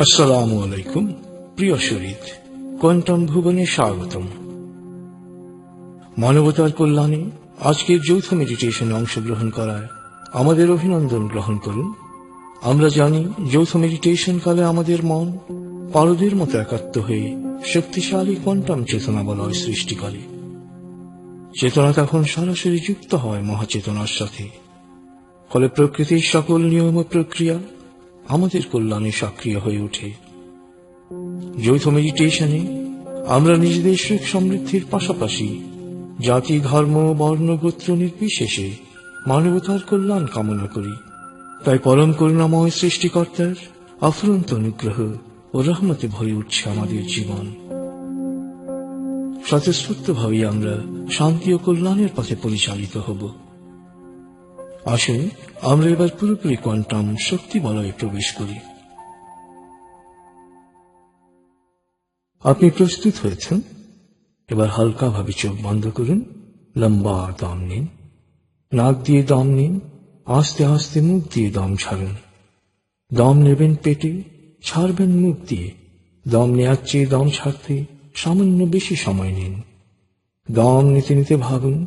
আসসালামু আলাইকুম, প্রিয় শরীর, কোয়ান্টাম ভুবনে স্বাগতম। মানবতার কল্যাণে আজকের যৌথ মেডিটেশনে অংশগ্রহণ করায় আমাদের অভিনন্দন গ্রহণ করুন। আমরা জানি যৌথ মেডিটেশন কালে আমাদের মন পারদের মতো একাত্ম হয়ে শক্তিশালী কোয়ান্টাম চেতনা বলয় সৃষ্টি করে। চেতনা তখন সরাসরি যুক্ত হয় মহাচেতনার সাথে। ফলে প্রকৃতির সকল নিয়ম ও প্রক্রিয়া আমাদের কল্যাণে সক্রিয় হয়ে ওঠে যৌথ মেডিটেশনে আমরা নিজেদের সুখ সমৃদ্ধির পাশাপাশি জাতি, ধর্ম, বর্ণ, গোত্র নির্বিশেষে মানবতার কল্যাণ কামনা করি। তাই পরম করুণাময় সৃষ্টিকর্তার অফুরন্ত অনুগ্রহ ও রহমতে ভরে উঠছে আমাদের জীবন। স্বতঃস্ফূর্তভাবে আমরা শান্তি ও কল্যাণের পথে পরিচালিত হব। আসুন, আমরা এবার পুরোপুরি কোয়ান্টাম শক্তি বলয়ে প্রবেশ করি। আপনি প্রস্তুত হয়েছেন? এবার হালকাভাবে চোখ বন্ধ করুন। লম্বা দম নিন। নাক দিয়ে দম নিন। আস্তে আস্তে মুখ দিয়ে দম ছাড়ুন। দম নেবেন পেটে, ছাড়বেন মুখ দিয়ে। দম নেওয়ার চেয়ে দম ছাড়তে সামান্য বেশি সময় নিন। দম নিতে নিতে ভাবুন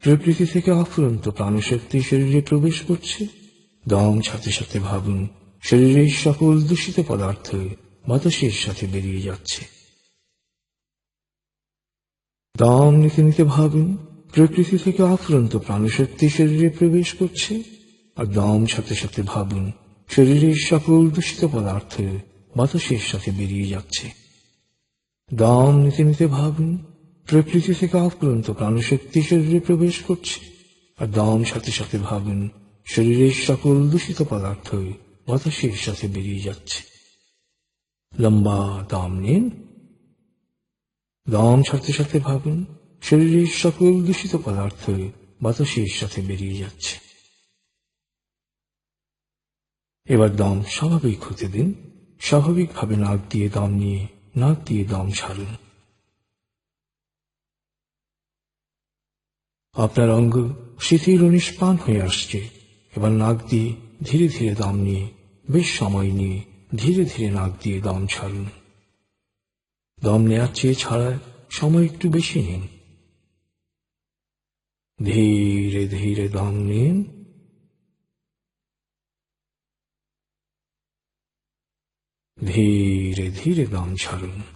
প্রকৃতি থেকে আফুরন্ত প্রাণশক্তি শরীরে প্রবেশ করছে। দম সাথে সাথে ভাবুন, শরীরের সকল দূষিত পদার্থ বাতাসের সাথে বেরিয়ে যাচ্ছে। দম নিতে নিতে ভাবুন, প্রকৃতি থেকে আফুরন্ত প্রাণশক্তি শরীরে প্রবেশ করছে। আর দম সাথে সাথে ভাবুন, শরীরের সকল দূষিত পদার্থ বাতাসের সাথে বেরিয়ে যাচ্ছে। দম নিতে নিতে ভাবুন প্রকৃতি থেকে আফুরন্ত প্রাণশক্তি শরীরে প্রবেশ করছে। আর দম সাথে সাথে ভাবেন, শরীরের সকল দূষিত পদার্থ বাতাসের সাথে বেরিয়ে যাচ্ছে। লম্বা দম নিন। দম সাথে সাথে ভাবেন, শরীরের সকল দূষিত পদার্থ বাতাসের সাথে বেরিয়ে যাচ্ছে। এবার দম স্বাভাবিক হতে দিন। স্বাভাবিকভাবে নাক দিয়ে দম নিয়ে, নাক দিয়ে দম ছাড়ুন আপনার অঙ্গ শিথিল ও নিষ্পান হয়ে আসছে। এবার নাক দিয়ে ধীরে ধীরে দম নিয়ে, বেশ সময় নিয়ে ধীরে ধীরে নাক দিয়ে দম ছাড়ুন। দম নেওয়ার চেয়ে ছাড়ায় সময় একটু বেশি নিন। ধীরে ধীরে দম নিন। ধীরে ধীরে দম ছাড়ুন।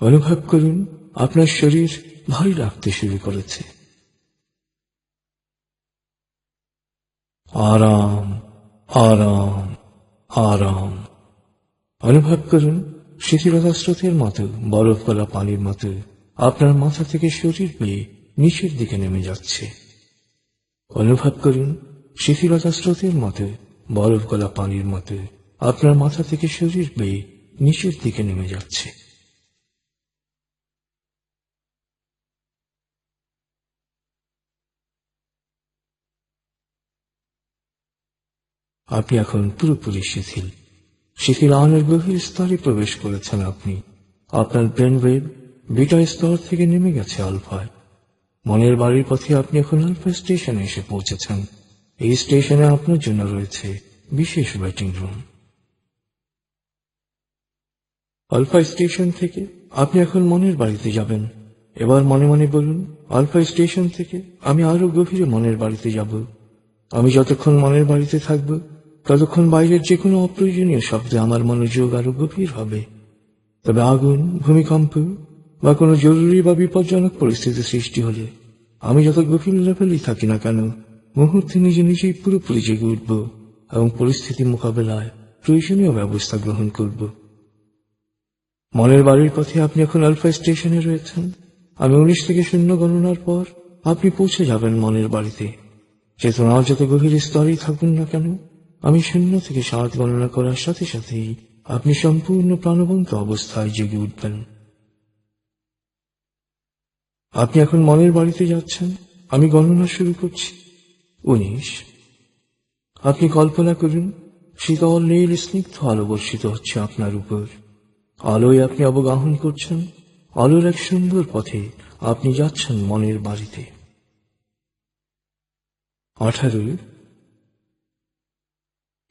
অনুভব করুন, আপনার শরীর ভারী রাখতে শুরু করেছে। আরাম আরাম আরাম। অনুভব করুন, শিথিলতা স্রোতের মতো, বরফ গলা পানির মতো, আপনার মাথা থেকে শরীর পেয়ে নিচের দিকে নেমে যাচ্ছে। অনুভব করুন, শিথিলতা স্রোতের মতো, বরফ গলা পানির মতো, আপনার মাথা থেকে শরীর পেয়ে নিচের দিকে নেমে যাচ্ছে। আপনি এখন পুরোপুরি শিথিল। শিথিল আনের গভীর স্তরে প্রবেশ করেছেন আপনি। আপনার ব্রেন ওয়েভ বিটা স্তর থেকে নেমে গেছে আলফায়। মনের বাড়ির পথে আপনি এখন আলফা স্টেশনে এসে পৌঁছেছেন। এই স্টেশনে আপনার জন্য রয়েছে বিশেষ ওয়েটিং রুম। আলফা স্টেশন থেকে আপনি এখন মনের বাড়িতে যাবেন। এবার মনে মনে বলুন, আলফা স্টেশন থেকে আমি আরও গভীরে মনের বাড়িতে যাব। আমি যতক্ষণ মনের বাড়িতে থাকব ততক্ষণ বাইরের যে কোনো অপ্রয়োজনীয় শব্দে আমার মনোযোগ আরও গভীর হবে। তবে আগুন, ভূমিকম্প বা কোনো জরুরি বা বিপজ্জনক পরিস্থিতি সৃষ্টি হলে আমি যত গভীর লেভেলেই থাকি না কেন, মুহূর্তে নিজে নিজেই পুরোপুরি জেগে উঠব এবং পরিস্থিতি মোকাবেলায় প্রয়োজনীয় ব্যবস্থা গ্রহণ করব। মনের বাড়ির পথে আপনি এখন আলফা স্টেশনে রয়েছেন। আমি উনিশ থেকে শূন্য গণনার পর আপনি পৌঁছে যাবেন মনের বাড়িতে। চেতনা যত গভীর স্তরেই থাকুন না কেন আমি শূন্য থেকে সাত গণনা করার সাথে সাথেই আপনি সম্পূর্ণ প্রাণবন্ত অবস্থায় জেগে উঠবেন। আপনি এখন মনের বাড়িতে যাচ্ছেন, আমি গণনা শুরু করছি। উনিশ। আপনি কল্পনা করুন, শীতল নীল স্নিগ্ধ আলো বর্ষিত হচ্ছে আপনার উপর। আলোয় আপনি অবগাহন করছেন, আলোর এক সুন্দর পথে আপনি যাচ্ছেন মনের বাড়িতে। আঠারো।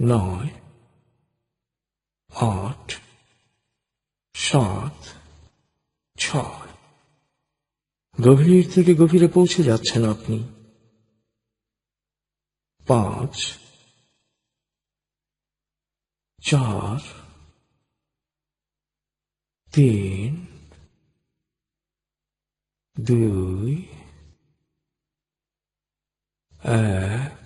নয়, আট, সাত, ছয়। গভীর থেকে গভীরে পৌঁছে যাচ্ছেন আপনি। পাঁচ, চার, তিন, দুই, এক।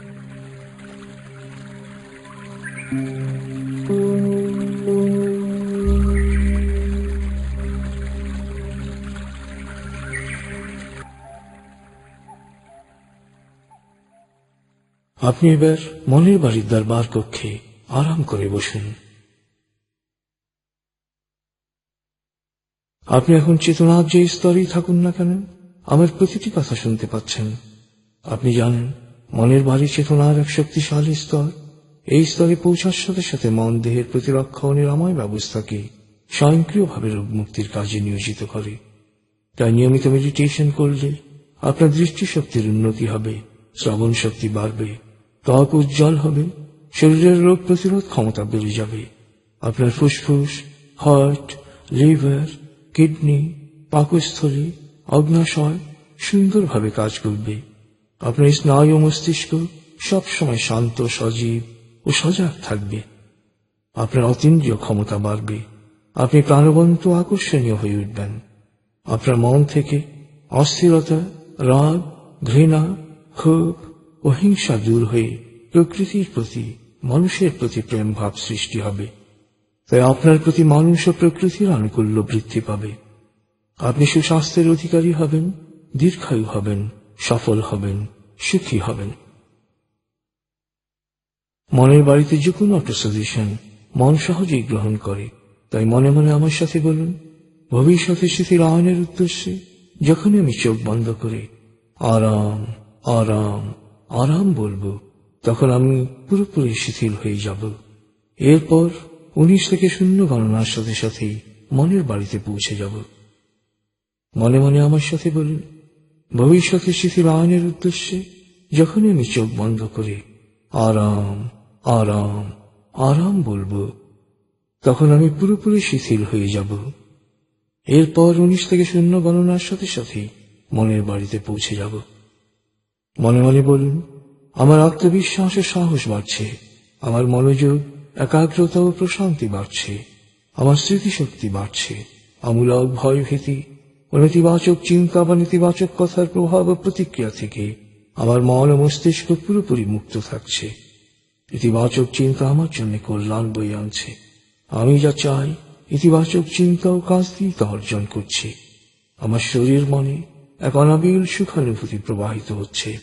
আপনি এবার মনের বাড়ির দরবার কক্ষে আরাম করে বসুন। আপনি এখন চেতনার যে স্তরেই থাকুন না কেন, আমার প্রতিটি কথা শুনতে পাচ্ছেন। আপনি জানেন, মনের বাড়ি চেতনার এক শক্তিশালী স্তর। এই স্তরে পৌঁছার সাথে সাথে মন দেহের প্রতিরক্ষা ও নিরাময় ব্যবস্থাকে স্বয়ংক্রিয়ভাবে রোগ মুক্তির কাজে নিয়োজিত করে। তাই নিয়মিত মেডিটেশন করলে আপনার দৃষ্টিশক্তির উন্নতি হবে শ্রবণ শক্তি বাড়বে, ত্বক উজ্জ্বল হবে, শরীরের রোগ প্রতিরোধ ক্ষমতা বেড়ে যাবে। আপনার ফুসফুস হার্ট লিভার কিডনি পাকস্থলী, অগ্নাশয় সুন্দরভাবে কাজ করবে। আপনার স্নায়ু মস্তিষ্ক সবসময় শান্ত, সজীব ও সজাগ থাকবে। আপনার অতীন্দ্রিয় ক্ষমতা বাড়বে। আপনি প্রাণবন্ত আকর্ষণীয় হয়ে উঠবেন। আপনার মন থেকে অস্থিরতা, রাগ, ঘৃণা, ক্ষোভ ও হিংসা দূর হয়ে প্রকৃতির প্রতি, মানুষের প্রতি প্রেম ভাব সৃষ্টি হবে। তাই আপনার প্রতি মানুষ ও প্রকৃতির আনুকূল্য বৃদ্ধি পাবে। আপনি সুস্বাস্থ্যের অধিকারী হবেন, দীর্ঘায়ু হবেন, সফল হবেন, সুখী হবেন। মনের বাড়িতে যে কোনো একটা সলিউশন মন সহজেই গ্রহণ করে। তাই মনে মনে আমার সাথে বলুন, ভবিষ্যতে শিথিল আয়নের উদ্দেশ্যে যখনই আমি চোখ বন্ধ করে আরাম আরাম আরাম বলব, তখন আমি পুরোপুরি শিথিল হয়ে যাব। এরপর উনিশ থেকে শূন্য গণনার সাথে সাথেই মনের বাড়িতে পৌঁছে যাব। মনে মনে আমার সাথে বলুন, ভবিষ্যতে শিথিল আয়নের উদ্দেশ্যে যখনই আমি চোখ বন্ধ করে আরাম আরাম আরাম বলব। তখন আমি পুরোপুরি শিথিল হয়ে যাব। এরপর উনিশ থেকে শূন্য গণনার সাথে সাথে মনের বাড়িতে পৌঁছে যাব। মনে মনে বলুন, আমার আত্মবিশ্বাস ও সাহস বাড়ছে, আমার মনোযোগ, একাগ্রতা ও প্রশান্তি বাড়ছে, আমার স্মৃতিশক্তি বাড়ছে আমূলক ভয় ভীতি ও নেতিবাচক চিন্তা বা নেতিবাচক কথার প্রভাব ও প্রতিক্রিয়া থেকে আমার মন ও মস্তিষ্ক পুরোপুরি মুক্ত থাকছে। ইতিবাচক চিন্তা আমার জন্য কল্যাণ বই আনছে। আমি যা চাই, ইতিবাচক চিন্তা ও কাজ দিয়ে তা অর্জন করছি। আমার শরীর মনে এক অনাবিল সুখানুভূতি প্রবাহিত হচ্ছে।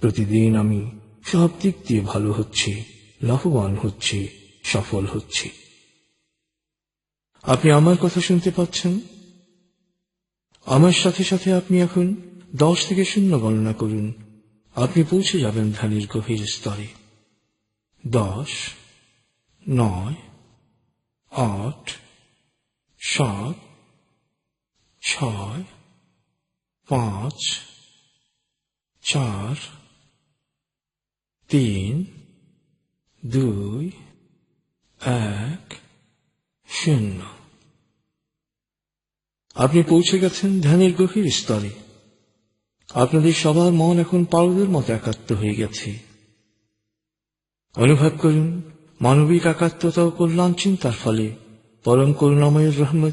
প্রতিদিন আমি সব দিক দিয়ে ভালো হচ্ছে, লাভবান হচ্ছে, সফল হচ্ছে। আপনি আমার কথা শুনতে পাচ্ছেন? আমার সাথে সাথে আপনি এখন দশ থেকে শূন্য গণনা করুন। আপনি পৌঁছে যাবেন ধ্যানের গভীর স্তরে। দশ, নয়, আট, সাত, ছয়, পাঁচ, চার, তিন, দুই, এক, শূন্য। আপনি পৌঁছে গেছেন ধ্যানের গভীর স্তরে। আপনাদের সবার মন এখন পারদের মতো একাত্ম হয়ে গেছে। অনুভব করুন, মানবিক একাত্মতা ও কল্যাণ চিন্তার ফলে পরম করুণাময়ের রহমত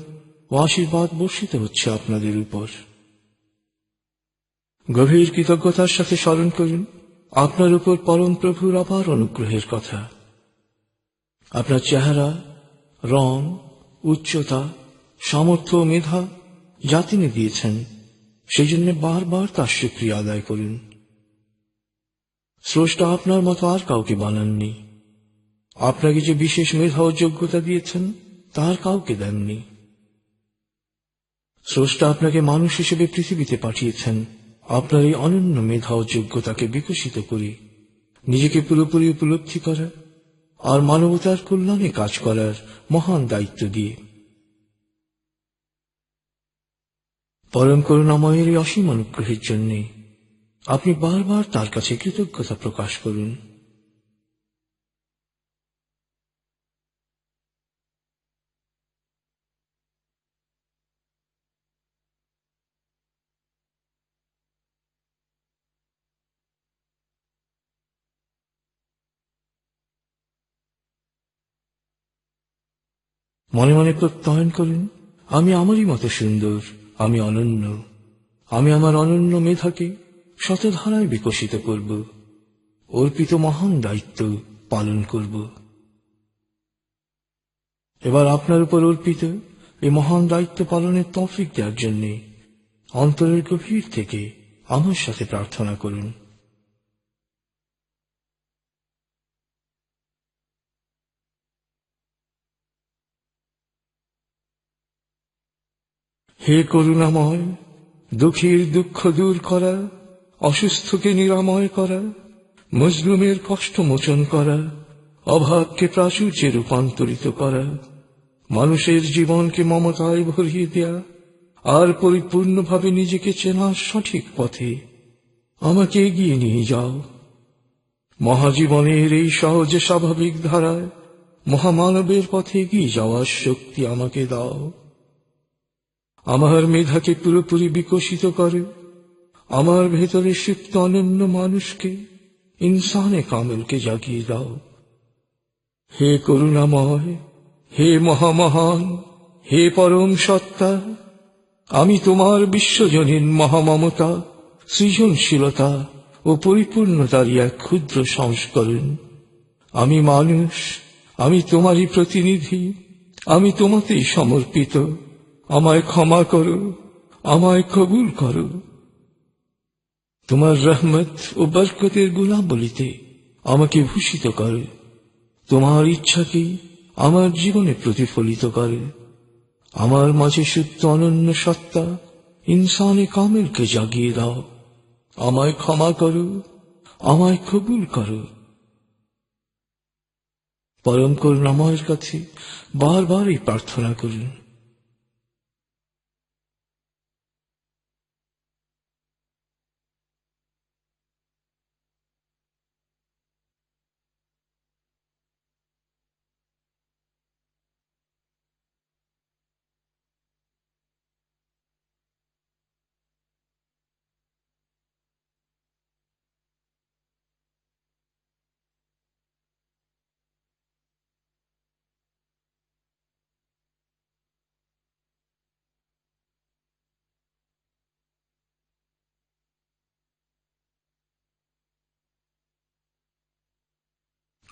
ও আশীর্বাদ বর্ষিত হচ্ছে আপনাদের উপর। গভীর কৃতজ্ঞতার সাথে স্মরণ করুন, আপনার উপর পরম প্রভুর অপার অনুগ্রহের কথা। আপনার চেহারা, রং, উচ্চতা, সামর্থ্য মেধা যা তিনি দিয়েছেন, সেই জন্য বারবার তার সুক্রিয়া আদায় করুন। স্রষ্টা আপনার মতো আর কাউকে বানাননি। আপনাকে যে বিশেষ মেধা ও যোগ্যতা দিয়েছেন তার কাউকে দেননি। স্রষ্টা আপনাকে মানুষ হিসেবে পৃথিবীতে পাঠিয়েছেন। আপনার এই অনন্য মেধা ও যোগ্যতাকে বিকশিত করে, নিজেকে পুরোপুরি উপলব্ধি করা আর মানবতার কল্যাণে কাজ করার মহান দায়িত্ব দিয়ে। পরম করুণাময়ের অসীম অনুগ্রহের জন্য আপনি বারবার তার কাছে কৃতজ্ঞতা প্রকাশ করুন। মনে মনে প্রত্যয়ন করুন, আমি আমারই মতো সুন্দর, আমি অনন্য, আমি আমার অনন্য মেধাকে শতধারায় বিকশিত করব, অর্পিত মহান দায়িত্ব পালন করব। এবার আপনার উপর অর্পিত এই মহান দায়িত্ব পালনের তৌফিক দেওয়ার জন্য অন্তরের গভীর থেকে আমার সাথে প্রার্থনা করুন। হে করুণাময়, দুঃখীর দুঃখ দূর করা অসুস্থকে নিরাময় করা, মজলুমের কষ্ট মোচন করা, অভাবকে প্রাচুর্যে রূপান্তরিত করা, মানুষের জীবনকে মমতায় ভরিয়ে দেয়া, আর পরিপূর্ণভাবে নিজেকে চেনার সঠিক পথে আমাকে এগিয়ে নিয়ে যাও। মহাজীবনের এই সহজে স্বাভাবিক ধারায় মহামানবের পথে এগিয়ে যাওয়ার শক্তি আমাকে দাও। আমার মেধাকে পুরোপুরি বিকশিত করো আমার ভেতরে সুপ্ত অনন্য মানুষকে, ইনসানে কামেলকে জাগিয়ে দাও। হে করুণাময়, হে মহামহান, হে পরম সত্তা, আমি তোমার বিশ্বজনীন মহামমতা, সৃজনশীলতা ও পরিপূর্ণতারই এক ক্ষুদ্র সংস্করণ। আমি মানুষ, আমি তোমারই প্রতিনিধি, আমি তোমাতেই সমর্পিত। আমায় ক্ষমা করো, আমায় কবুল করো। তোমার রহমত ও বরকতের গুণাবলিতে আমাকে ভূষিত করে। তোমার ইচ্ছাকে আমার জীবনে প্রতিফলিত করে। আমার মাঝে শুদ্ধ অনন্য সত্তা ইনসানে কামেলকে জাগিয়ে দাও। আমায় ক্ষমা করো, আমায় কবুল করো। পরম করুণাময়ের কাছে বারবার এই প্রার্থনা করুন।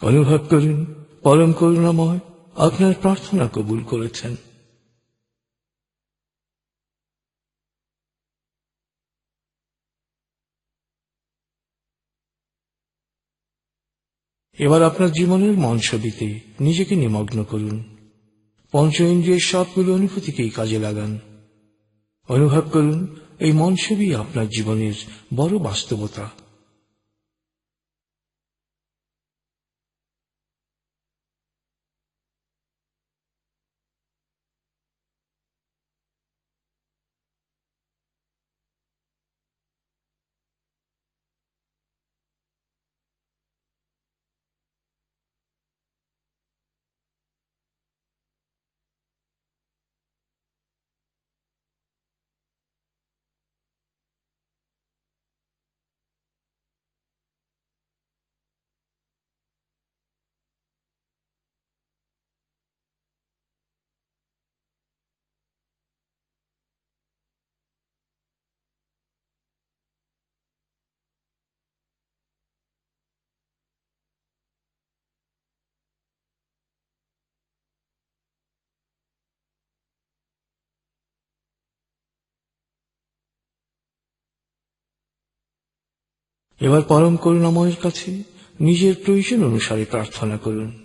অনুভব করুন পরম করুণাময়, আপনার প্রার্থনা কবুল করেছেন। এবার আপনার জীবনের মন ছবিতে নিজেকে নিমগ্ন করুন। পঞ্চ ইন্দ্রিয়ের সবগুলো অনুভূতিকেই কাজে লাগান। অনুভব করুন এই মন ছবি আপনার জীবনের বড় বাস্তবতা। এবার পরম করুণাময়ের কাছে নিজের প্রয়োজন অনুসারে প্রার্থনা করুন।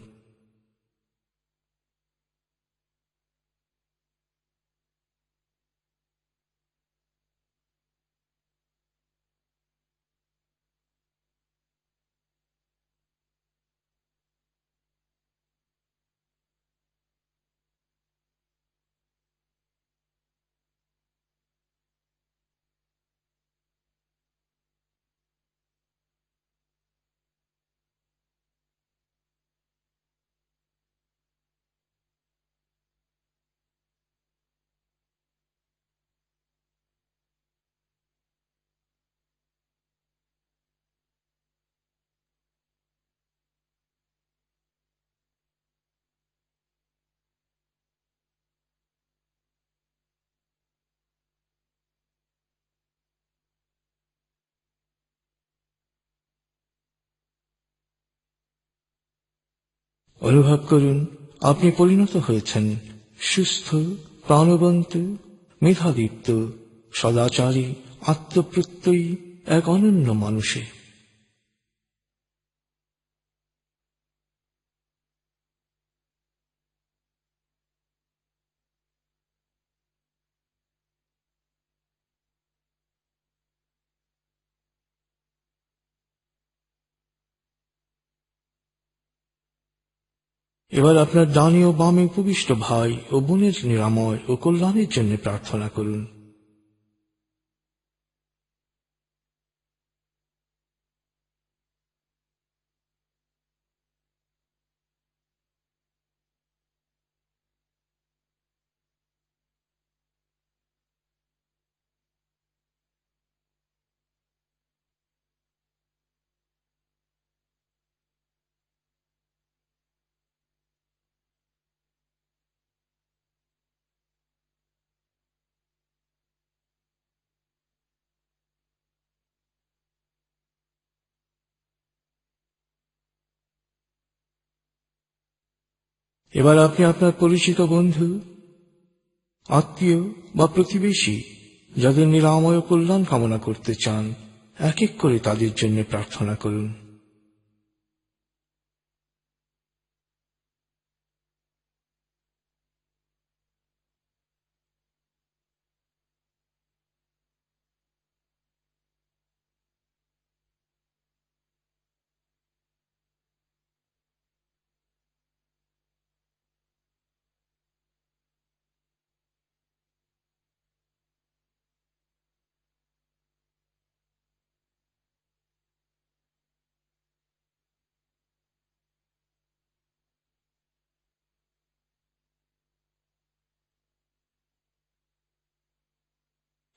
অনুভব করুন আপনি পরিণত হয়েছেন। সুস্থ প্রাণবন্ত মেধাদীপ্ত সদাচারী আত্মপ্রত্যয়ী এক অনন্য মানুষে। এবার আপনার দানীয় ও বামে উপবিষ্ট ভাই ও বোনের নিরাময় ও কল্যাণের জন্য প্রার্থনা করুন। এবার আপনি আপনার পরিচিত বন্ধু, আত্মীয় বা প্রতিবেশী যাদের নিরাময় কল্যাণ কামনা করতে চান, এক এক করে তাদের জন্য প্রার্থনা করুন।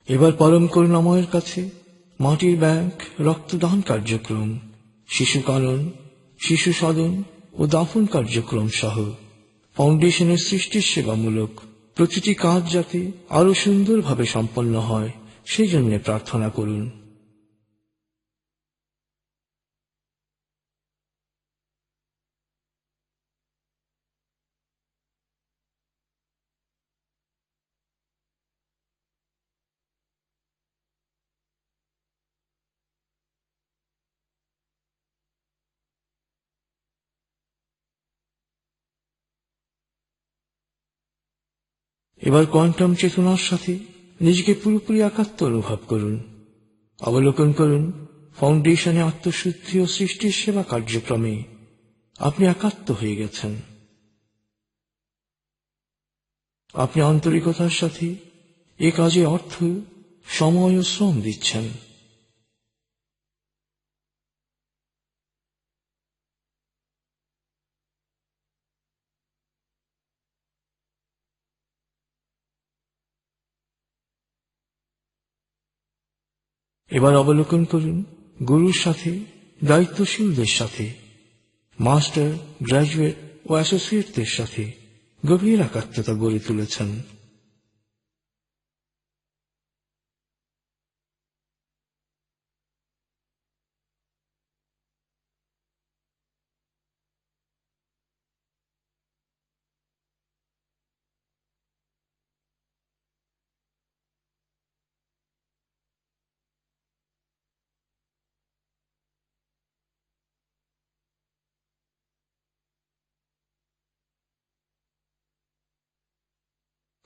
এবার পরম করুণাময়ের কাছে মাটির ব্যাংক, রক্তদান কার্যক্রম, শিশু কারণ শিশু সদন ও দাফন কার্যক্রম সহ। ফাউন্ডেশনের সৃষ্টির সেবামূলক প্রতিটি কাজ যাতে আরও সুন্দরভাবে সম্পন্ন হয়, সেই জন্য প্রার্থনা করুন। এবার কোয়ান্টাম চেতনার সাথে নিজেকে পুরোপুরি একাত্ম অনুভব করুন। অবলোকন করুন ফাউন্ডেশনে আত্মশুদ্ধি ও সৃষ্টির সেবা কার্যক্রমে। আপনি একাত্ম হয়ে গেছেন। আপনি আন্তরিকতার সাথে এ কাজে অর্থ, সময় ও শ্রম দিচ্ছেন। এবার অবলোকন করুন গুরুর সাথে, দায়িত্বশীলদের সাথে, মাস্টার গ্রাজুয়েট ও অ্যাসোসিয়েটদের সাথে গভীর একাত্মতা গড়ে তুলেছেন।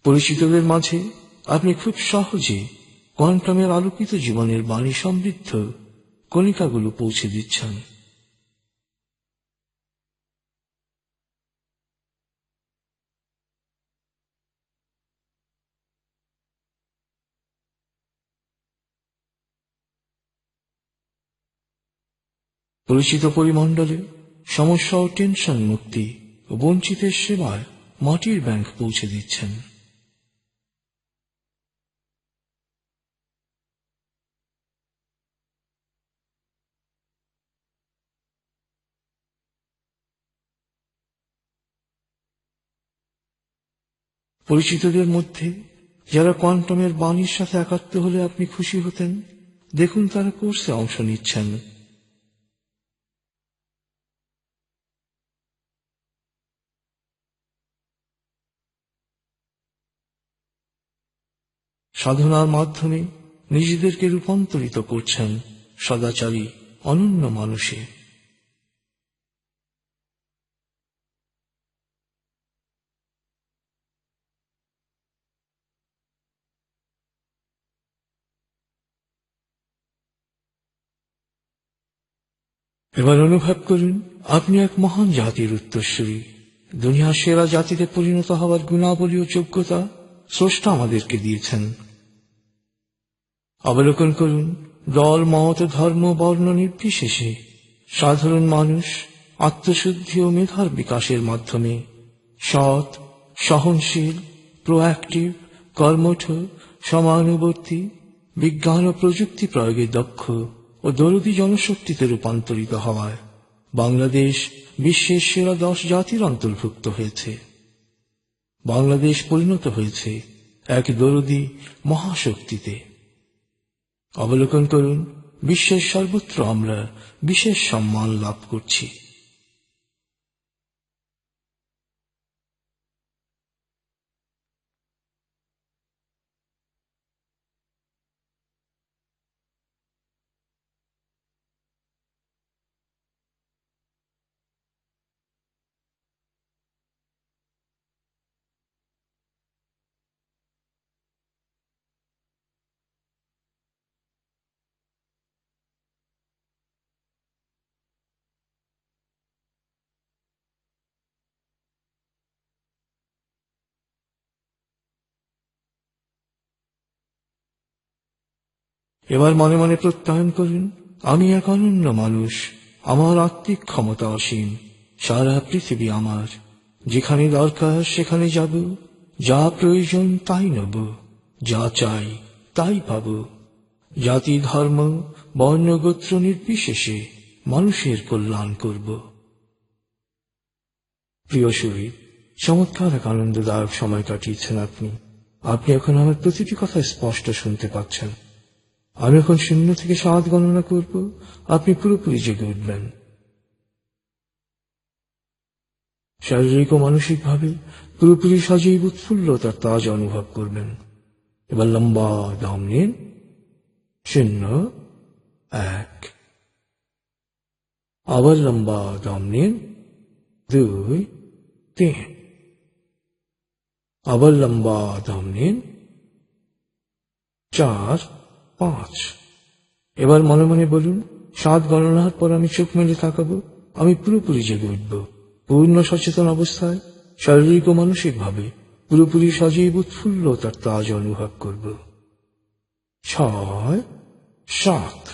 পরিচিতদের মাঝে আপনি খুব সহজে কোয়ান্টামের আলোকিত জীবনের বাণী সমৃদ্ধ কণিকাগুলো পৌঁছে দিচ্ছেন। পরিচিত পরিমণ্ডলে সমস্যা ও টেনশন মুক্তি ও বঞ্চিতের সেবায় মাটির ব্যাংক পৌঁছে দিচ্ছেন। পরিচিতদের মধ্যে যারা কোয়ান্টামের বাণীর সাথে একাত্ম হলে আপনি খুশি হতেন, দেখুন তারা কোর্সে অংশ নিচ্ছেন। সাধনার মাধ্যমে নিজেদেরকে রূপান্তরিত করছেন সদাচারী, অনন্য মানুষে। এবার অনুভব করুন, আপনি এক মহান জাতির উত্তরসূরি। দুনিয়ার সেরা জাতিতে পরিণত হওয়ার গুণাবলী ও যোগ্যতা স্রষ্টা আমাদেরকে দিয়েছেন। অবলোকন করুন, দল, মত, ধর্ম, বর্ণ নির্বিশেষে সাধারণ মানুষ, আত্মশুদ্ধি ও মেধার বিকাশের মাধ্যমে সৎ, সহনশীল, প্রোঅ্যাক্টিভ, কর্মঠ, সমানুবর্তী, বিজ্ঞান ও প্রযুক্তি প্রয়োগে দক্ষ। ও দরদি জনশক্তিতে রূপান্তরিত হওয়ায় বাংলাদেশ বিশ্বের সেরা দশ জাতির অন্তর্ভুক্ত হয়েছে। বাংলাদেশ পরিণত হয়েছে এক দরদি মহাশক্তিতে। অবলোকন করুন, বিশ্বের সর্বত্র আমরা বিশেষ সম্মান লাভ করছি। এবার মনে মনে প্রত্যয়ন করুন। আমি এক অনন্য মানুষ, আমার আত্মিক ক্ষমতা অসীম, সারা পৃথিবী আমার। যেখানে দরকার সেখানে যাব, যা প্রয়োজন তাই নেব, যা চাই তাই পাব। জাতি, ধর্ম, বর্ণ, গোত্র নির্বিশেষে মানুষের কল্যাণ করব। প্রিয় শরীর চমৎকার এক আনন্দদায়ক সময় কাটিয়েছেন আপনি। আপনি এখন আমার প্রতিটি কথা স্পষ্ট শুনতে পাচ্ছেন। আমি এখন শূন্য থেকে সাত গণনা করব। আপনি পুরোপুরি জেগে উঠবেন। শারীরিক ও মানসিকভাবে পুরোপুরি সজীব উৎফুল্লতার তাজ অনুভব করবেন। এবার লম্বা দম নিন। শূন্য, এক। আবার লম্বা দম নিন। দুই, তিন। আবার লম্বা দম নিন। চার পাঁচ। এবার মনে মনে বলুন, সাত গণনার পর আমি চোখ মেলে তাকাবো, আমি পুরোপুরি জেগে উঠব। পূর্ণ সচেতন অবস্থায়, শারীরিক ও মানসিকভাবে পুরোপুরি সজীব উৎফুল্লতার তাজ অনুভব করব। ছয়, সাত।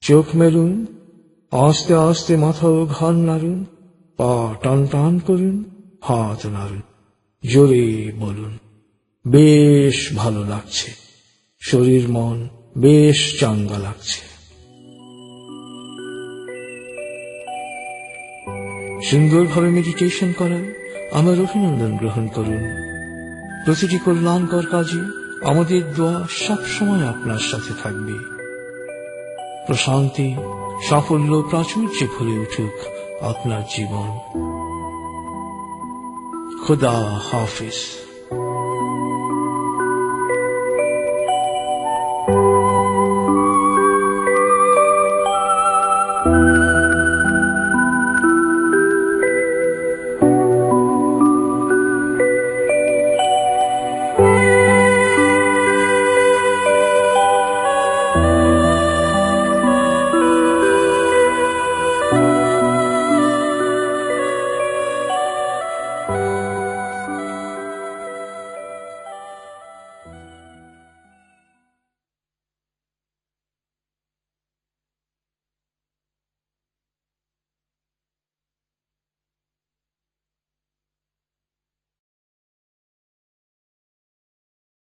চোখ মেলুন, আস্তে আস্তে মাথা ও ঘাড় নাড়ুন, পা টান টান করুন, হাত নাড়ুন, জোরে বলুন, বেশ ভালো লাগছে। শরীর মন বেশ চাঙ্গা লাগছে। সুন্দরভাবে মেডিটেশন করায় আমার অভিনন্দন গ্রহণ করুন। প্রতিটি কল্যাণকর কাজে আমাদের দোয়া সব সময় আপনার সাথে থাকবে। প্রশান্তি, সাফল্য, প্রাচুর্যে ভরে উঠুক আপনার জীবন। খুদা হাফিজ।